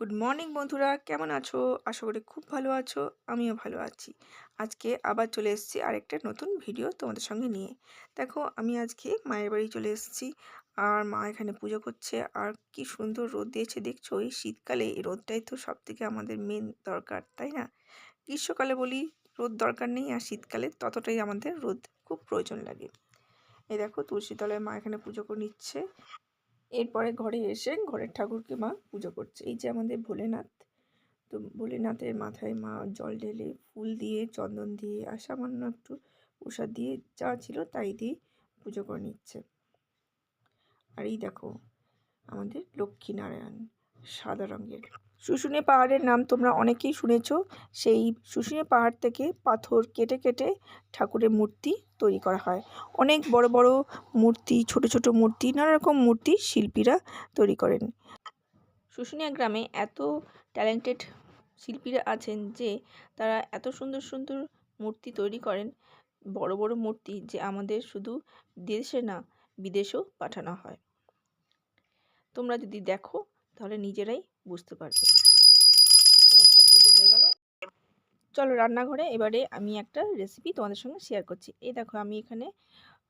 Good morning বন্ধুরা। কেমন আছো? আশা করি খুব ভালো আছো। আমিও ভালো আছি। আজকে আবার চলে এসেছি আরেকটা নতুন ভিডিও তোমাদের সঙ্গে নিয়ে। দেখো, আমি আজকে মায়ের বাড়ি চলে এসেছি। আর মা এখানে পুজো করছে। আর কি সুন্দর রোদ দিয়েছে, দেখছ? এই শীতকালে এই রোদটাই তো সব থেকে আমাদের মেন দরকার, তাই না? গ্রীষ্মকালে বলি, রোদ দরকার নেই। আর শীতকালে ততটাই আমাদের রোদ খুব প্রয়োজন লাগে। এই দেখো, তুলসী তলায় মা এখানে পুজো করে নিচ্ছে। এরপরে ঘরে এসে ঘরের ঠাকুরকে মা পুজো করছে। এই যে আমাদের ভোলেনাথ, তো ভোলেনাথের মাথায় মা জল ঢেলে ফুল দিয়ে, চন্দন দিয়ে আর সামান্য একটু প্রসাদ দিয়ে যা ছিল তাই দিয়ে পুজো করে নিচ্ছে। আর এই দেখো, আমাদের লক্ষ্মীনারায়ণ সাদা রঙের। শুশুনিয়া পাহাড়ের নাম তোমরা অনেকেই শুনেছ। সেই শুশুনিয়া পাহাড় থেকে পাথর কেটে কেটে ঠাকুরের মূর্তি তৈরি করা হয়। অনেক বড় বড় মূর্তি, ছোট ছোট মূর্তি, নানা রকম মূর্তি শিল্পীরা তৈরি করেন। শুশুনিয়া গ্রামে এত ট্যালেন্টেড শিল্পীরা আছেন যে, তারা এত সুন্দর সুন্দর মূর্তি তৈরি করেন। বড় বড় মূর্তি যে আমাদের শুধু দেশে না, বিদেশেও পাঠানো হয়। তোমরা যদি দেখো, তাহলে নিজেরাই বুঝতে পারবে। দেখো পুজো হয়ে গেল। চলো রান্নাঘরে এবারে আমি একটা রেসিপি তোমাদের সঙ্গে শেয়ার করছি। এই দেখো আমি এখানে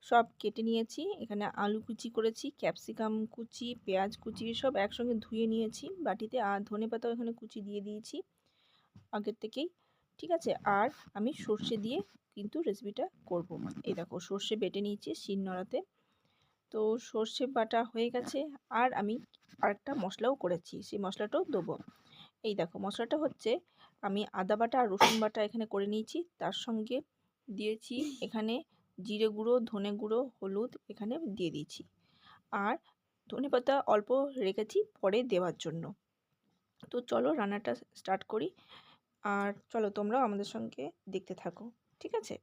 সব কেটে নিয়েছি। এখানে আলু কুচি করেছি ক্যাপসিকাম কুচি পেঁয়াজ কুচি সব একসঙ্গে ধুয়ে নিয়েছি। বাটিতে আর ধনে পাতাও এখানে কুচি দিয়ে দিয়েছি আগের থেকেই ঠিক আছে? আর আমি সর্ষে দিয়ে কিন্তু রেসিপিটা করব। এই দেখো সর্ষে বেটে নিয়েছি শিল নড়াতে তো সর্ষে বাটা হয়ে গেছে। আর আমি আরেকটা মশলাও করেছি, সেই মশলাটাও দেবো। এই দেখো, মশলাটা হচ্ছে আমি আদা বাটা আর রসুন বাটা এখানে করে নিয়েছি। তার সঙ্গে দিয়েছি এখানে জিরে গুঁড়ো, ধনে গুঁড়ো, হলুদ এখানে দিয়ে দিয়েছি। আর ধনে পাতা অল্প রেখেছি পরে দেওয়ার জন্য। তো চলো রান্নাটা স্টার্ট করি। আর চলো তোমরাও আমাদের সঙ্গে দেখতে থাকো, ঠিক আছে?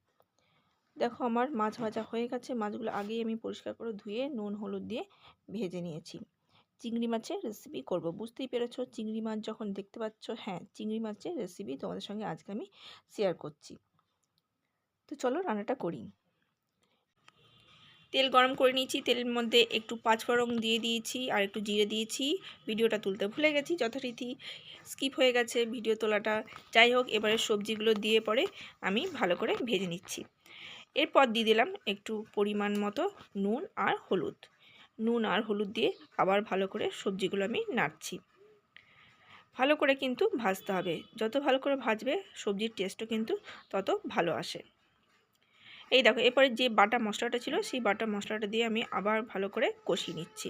দেখো আমার মাছ ভাজা হয়ে গেছে। মাছগুলো আগেই আমি পরিষ্কার করে ধুয়ে, নুন, হলুদ দিয়ে ভেজে নিয়েছি। চিংড়ি মাছের রেসিপি করব। বুঝতেই পেরেছ, চিংড়ি মাছ যখন দেখতে পাচ্ছ হ্যাঁ চিংড়ি মাছের রেসিপি তোমাদের সঙ্গে আজকে আমি শেয়ার করছি। তো চলো রান্নাটা করি। তেল গরম করে নিয়েছি, তেলের মধ্যে একটু পাঁচফোড়ন দিয়ে দিয়েছি আর একটু জিরে দিয়েছি। ভিডিওটা তুলতে ভুলে গেছি, যথারীতি স্কিপ হয়ে গেছে ভিডিও তোলাটা। যাই হোক, এবারে সবজিগুলো দিয়ে পরে আমি ভালো করে ভেজে নিচ্ছি। এরপর দিয়ে দিলাম একটু পরিমাণ মতো নুন আর হলুদ। নুন আর হলুদ দিয়ে আবার ভালো করে সবজিগুলো আমি নাড়ছি। ভালো করে কিন্তু ভাজতে হবে। যত ভালো করে ভাজবে, সবজির টেস্টও কিন্তু তত ভালো আসে। এই দেখো, এরপরে যে বাটা মশলাটা ছিল, সেই বাটা মশলাটা দিয়ে আমি আবার ভালো করে কষিয়ে নিচ্ছি।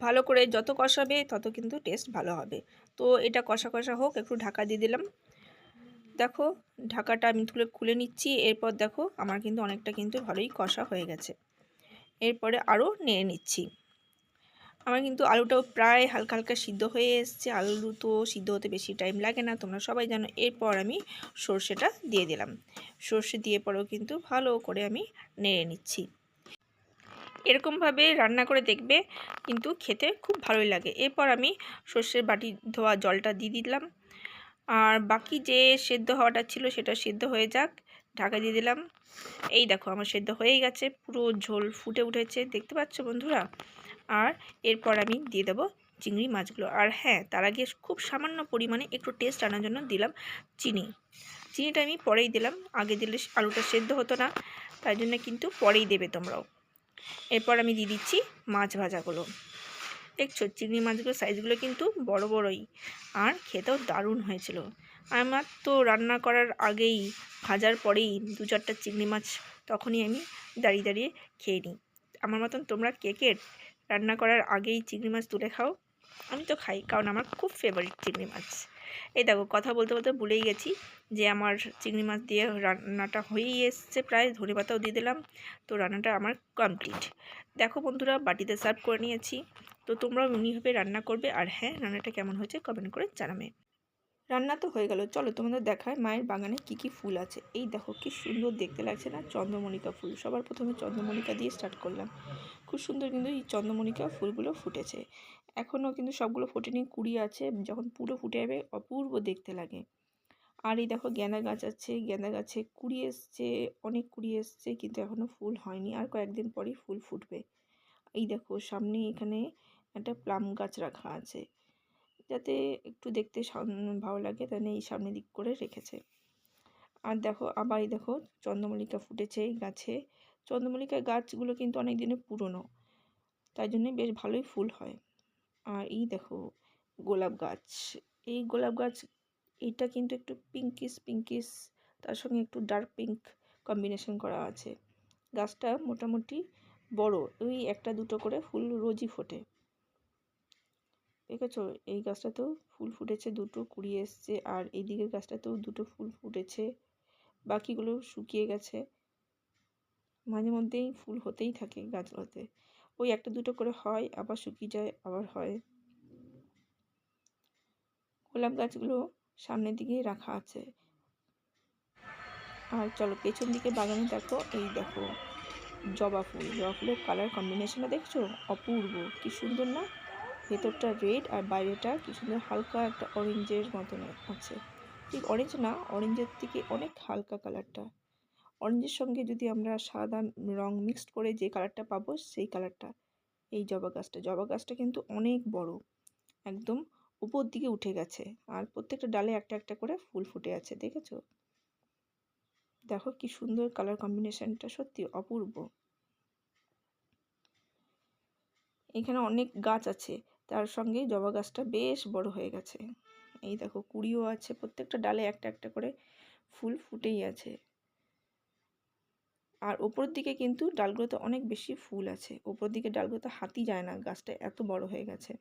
ভালো করে যত কষাবে, তত কিন্তু টেস্ট ভালো হবে। তো এটা কষা কষা হোক, একটু ঢাকা দিয়ে দিলাম। দেখো, ঢাকাটা আমি তুলে খুলে নিচ্ছি। এরপর দেখো, আমার কিন্তু অনেকটা কিন্তু ভালোই কষা হয়ে গেছে। এরপরে আরও নেড়ে নিচ্ছি। আমার কিন্তু আলুটাও প্রায় হালকা হালকা সিদ্ধ হয়ে এসছে। আলু তো সিদ্ধ হতে বেশি টাইম লাগে না, তোমরা সবাই জানো। এরপর আমি সর্ষেটা দিয়ে দিলাম। সর্ষে দিয়ে পরেও কিন্তু ভালো করে আমি নেড়ে নিচ্ছি। এরকমভাবে রান্না করে দেখবে, কিন্তু খেতে খুব ভালোই লাগে। এরপর আমি সর্ষের বাটি ধোয়া জলটা দিয়ে দিলাম। আর বাকি যে সেদ্ধ হওয়াটা ছিল সেটা সেদ্ধ হয়ে যাক। ঢাকা দিয়ে দিলাম। এই দেখো, আমার সেদ্ধ হয়েই গেছে। পুরো ঝোল ফুটে উঠেছে। দেখতে পাচ্ছ বন্ধুরা? আর এরপর আমি দিয়ে দেবো চিংড়ি মাছগুলো। আর হ্যাঁ তার আগে খুব সামান্য পরিমাণে একটু টেস্ট আনার জন্য দিলাম চিনি। চিনিটা আমি পরেই দিলাম। আগে দিলে আলুটা সেদ্ধ হতো না, তাই জন্য কিন্তু পরেই দেবে তোমরাও। এরপর আমি দিয়ে দিচ্ছি মাছ ভাজাগুলো। দেখছ? চিংড়ি মাছগুলোর সাইজগুলো কিন্তু বড় বড়ই। আর খেতেও দারুণ হয়েছিল। আমার তো রান্না করার আগেই, ভাজার পরেই দু চারটা চিংড়ি মাছ তখনই আমি দাঁড়িয়ে দাঁড়িয়ে খেয়ে নিই। আমার মতন তোমরা কে কে রান্না করার আগেই চিংড়ি মাছ তুলে খাও? আমি তো খাই, কারণ আমার খুব ফেভারিট চিংড়ি মাছ। এই দেখো, কথা বলতে বলতে ভুলেই গেছি যে আমার চিংড়ি মাছ দিয়ে রান্নাটা হয়েই এসছে প্রায়, ধনে পাতাও দিয়ে দিলাম। তো রান্নাটা আমার কমপ্লিট দেখো বন্ধুরা, বাটিতে সার্ভ করে নিয়েছি। তো তোমরাও এমনিভাবে রান্না করবে। আর হ্যাঁ রান্নাটা কেমন হয়েছে কমেন্ট করে জানাবে। রান্না তো হয়ে গেল। চলো তোমাদের দেখায় মায়ের বাগানে কি কি ফুল আছে। এই দেখো, কি সুন্দর দেখতে লাগছে না? চন্দ্রমণিকা ফুল। সবার প্রথমে চন্দ্রমণিকা দিয়ে স্টার্ট করলাম। খুব সুন্দর কিন্তু এই চন্দ্রমণিকা ফুলগুলো ফুটেছে। এখনও কিন্তু সবগুলো ফোটেনি, কুড়ি আছে, যখন পুরো ফুটে যাবে অপূর্ব দেখতে লাগে। আর এই দেখো গেঁদা গাছ আছে, গেঁদা গাছে কুড়ি এসছে, অনেক কুড়ি এসছে, কিন্তু এখনও ফুল হয়নি, আর কয়েকদিন পরেই ফুল ফুটবে। এই দেখো সামনে এখানে একটা প্লাম গাছ রাখা আছে, যাতে একটু দেখতে ভালো লাগে, তাই এই সামনের দিক করে রেখেছে। আর দেখো আবার এই দেখো চন্দ্রমল্লিকা ফুটেছে গাছে। চন্দ্রমল্লিকা গাছগুলো কিন্তু অনেক দিনের পুরনো। তাই জন্যে বেশ ভালোই ফুল হয়। আর এই দেখো, গোলাপ গাছ। এই গোলাপ গাছ, এটা কিন্তু একটু পিঙ্কিস পিঙ্কিস তার সঙ্গে একটু ডার্ক পিঙ্ক কম্বিনেশন করা আছে। গাছটা মোটামুটি বড়, ওই একটা দুটো করে ফুল রোজই ফোটে। দেখেছ? এই গাছটাতেও ফুল ফুটেছে, দুটো কুড়ি এসছে, আর এই দিকের গাছটাতেও দুটো ফুল ফুটেছে। বাকিগুলো শুকিয়ে গেছে। মাঝে মধ্যেই ফুল হতেই থাকে গাছগুলোতে। ওই একটা দুটো করে হয়, আবার শুকিয়ে যায়, আবার হয়। গোলাপ গাছগুলো সামনের দিকে রাখা আছে। আর চলো পেছন দিকে বাগানে দেখো, এই দেখো, জবা ফুল। জবা ফুলের কালার কম্বিনেশনটা দেখছ? অপূর্ব। কি সুন্দর না? ভেতরটা রেড আর বাইরেটা কি সুন্দর হালকা একটা অরেঞ্জের মতন আছে। ঠিক অরেঞ্জ না অরেঞ্জের থেকে অনেক হালকা কালারটা অরেঞ্জের সঙ্গে যদি আমরা সাদা রং মিক্সড করে যে কালারটা পাবো, সেই কালারটা এই জবা গাছটা। জবা গাছটা কিন্তু অনেক বড়, একদম উপর দিকে উঠে গেছে আর প্রত্যেকটা ডালে একটা একটা করে ফুল ফুটে আছে, দেখেছ? দেখো কি সুন্দর কালার কম্বিনেশনটা সত্যি অপূর্ব। এখানে অনেক গাছ আছে, তার সঙ্গে জবা গাছটা বেশ বড় হয়ে গেছে। এই দেখো, কুড়িও আছে, প্রত্যেকটা ডালে একটা একটা করে ফুল ফুটেই আছে। আর ওপর দিকে কিন্তু ডালগুলোতে অনেক বেশি ফুল আছে। ওপর দিকে ডালগুলোতে হাতি যায় না, গাছটা এত বড় হয়ে গেছে।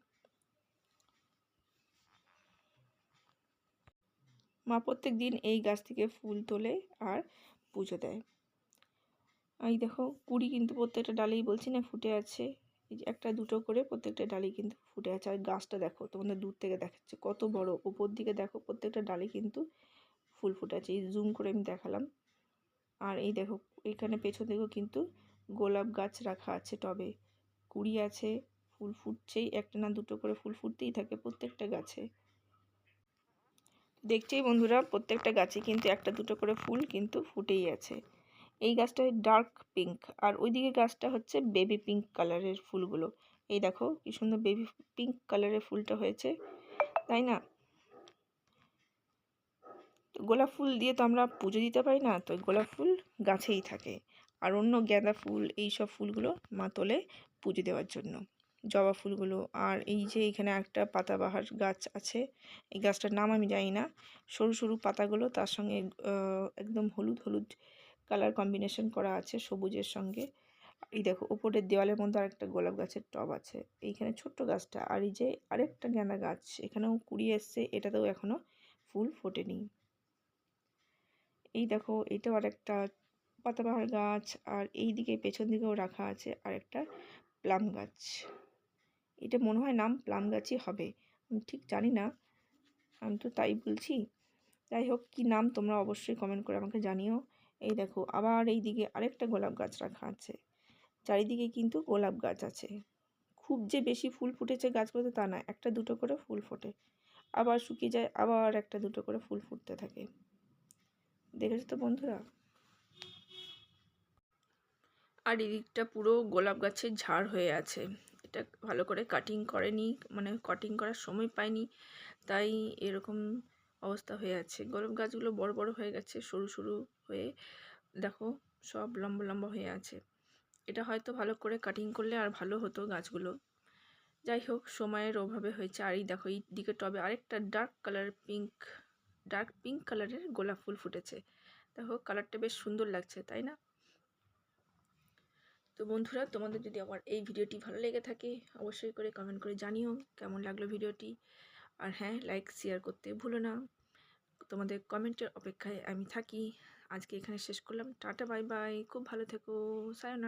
মা প্রত্যেক দিন এই গাছ থেকে ফুল তোলে আর পুজো দেয়। এই দেখো, কুড়ি কিন্তু প্রত্যেকটা ডালেই বলছি না ফুটে আছে। একটা দুটো করে প্রত্যেকটা ডালি কিন্তু ফুটে আছে। আর গাছটা দেখো, তোমাদের দূর থেকে দেখাচ্ছে, কত বড়। ওপর দিকে দেখো, প্রত্যেকটা ডালে কিন্তু ফুল ফুটে আছে। এই জুম করে আমি দেখালাম। আর এই দেখো, এখানে পেছন দিকেও কিন্তু গোলাপ গাছ রাখা আছে টবে। কুড়ি আছে, ফুল ফুটছেই, একটা না দুটো করে ফুল ফুটতেই থাকে প্রত্যেকটা গাছে। দেখছেই বন্ধুরা, প্রত্যেকটা গাছে কিন্তু একটা দুটো করে ফুল কিন্তু ফুটেই আছে। এই গাছটা ডার্ক পিঙ্ক, আর ওইদিকে গাছটা হচ্ছে বেবি পিঙ্ক কালারের ফুলগুলো। এই দেখো, কি সুন্দর বেবি পিঙ্ক কালারের ফুলটা হয়েছে, তাই না? গোলাপ ফুল দিয়ে তো আমরা পুজো দিতে পারি না, তো গোলাপ ফুল গাছেই থাকে। আর অন্য গাঁদা ফুল, এই সব ফুলগুলো মা তোলে পুজো দেওয়ার জন্য। জবা ফুলগুলো, আর এই যে এখানে একটা পাতাবাহার গাছ আছে, এই গাছটার নাম আমি জানি না। সরু সরু পাতাগুলো, তার সঙ্গে একদম হলুদ হলুদ কালার কম্বিনেশন করা আছে সবুজের সঙ্গে। এই দেখো, ওপরের দেওয়ালের মধ্যে আরেকটা গোলাপ গাছের টব আছে। এইখানে ছোট্ট গাছটা, আর এই যে আরেকটা গাঁদা গাছ, এখানেও কুড়ি এসছে, এটাতেও এখনও ফুল ফোটেনি। এই দেখো, এটাও আরেকটা পাতাবাহার গাছ, আর এই দিকে পেছন দিকেও রাখা আছে আর একটা প্লাম গাছ। এটা মনে হয় নাম প্লাম গাছই হবে। আমি ঠিক জানি না, আমি তো তাই বলছি। যাই হোক, কী নাম তোমরা অবশ্যই কমেন্ট করে আমাকে জানিও। এই দেখো, আবার এই দিকে আরেকটা গোলাপ গাছ রাখা আছে। চারিদিকে কিন্তু গোলাপ গাছ আছে। খুব যে বেশি ফুল ফুটেছে গাছগুলোতে তা না, একটা দুটো করে ফুল ফোটে। আবার শুকিয়ে যায়, আবার একটা দুটো করে ফুল ফুটতে থাকে। দেখেছ তো বন্ধুরা? আর এদিকটা পুরো গোলাপ গাছের ঝাড় হয়ে আছে। এটা ভালো করে কাটিং করেনি মানে কাটিং করার সময় পায়নি তাই এরকম অবস্থা হয়ে আছে। গোলাপ গাছগুলো বড় বড় হয়ে গেছে, সরু সরু হয়ে, দেখো সব লম্বা লম্বা হয়ে আছে। এটা হয়তো ভালো করে কাটিং করলে আর ভালো হতো গাছগুলো। যাই হোক, সময়ের অভাবে হয়েছে। আর এই দেখো, এই দিকে টবে আরেকটা dark colour pink dark pink কালারের গোলাপ ফুল ফুটেছে। দেখো কালারটা বেশ সুন্দর লাগছে, তাই না? তো বন্ধুরা, তোমাদের যদি আমার এই ভিডিওটি ভালো লেগে থাকে, অবশ্যই করে কমেন্ট করে জানিও কেমন লাগল ভিডিওটি। আর হ্যাঁ লাইক শেয়ার করতে ভুলো না। তোমাদের কমেন্টের অপেক্ষায় আমি থাকি। আজকে এখানে শেষ করলাম। টাটা বাই বাই খুব ভালো থেকো। সায়নারা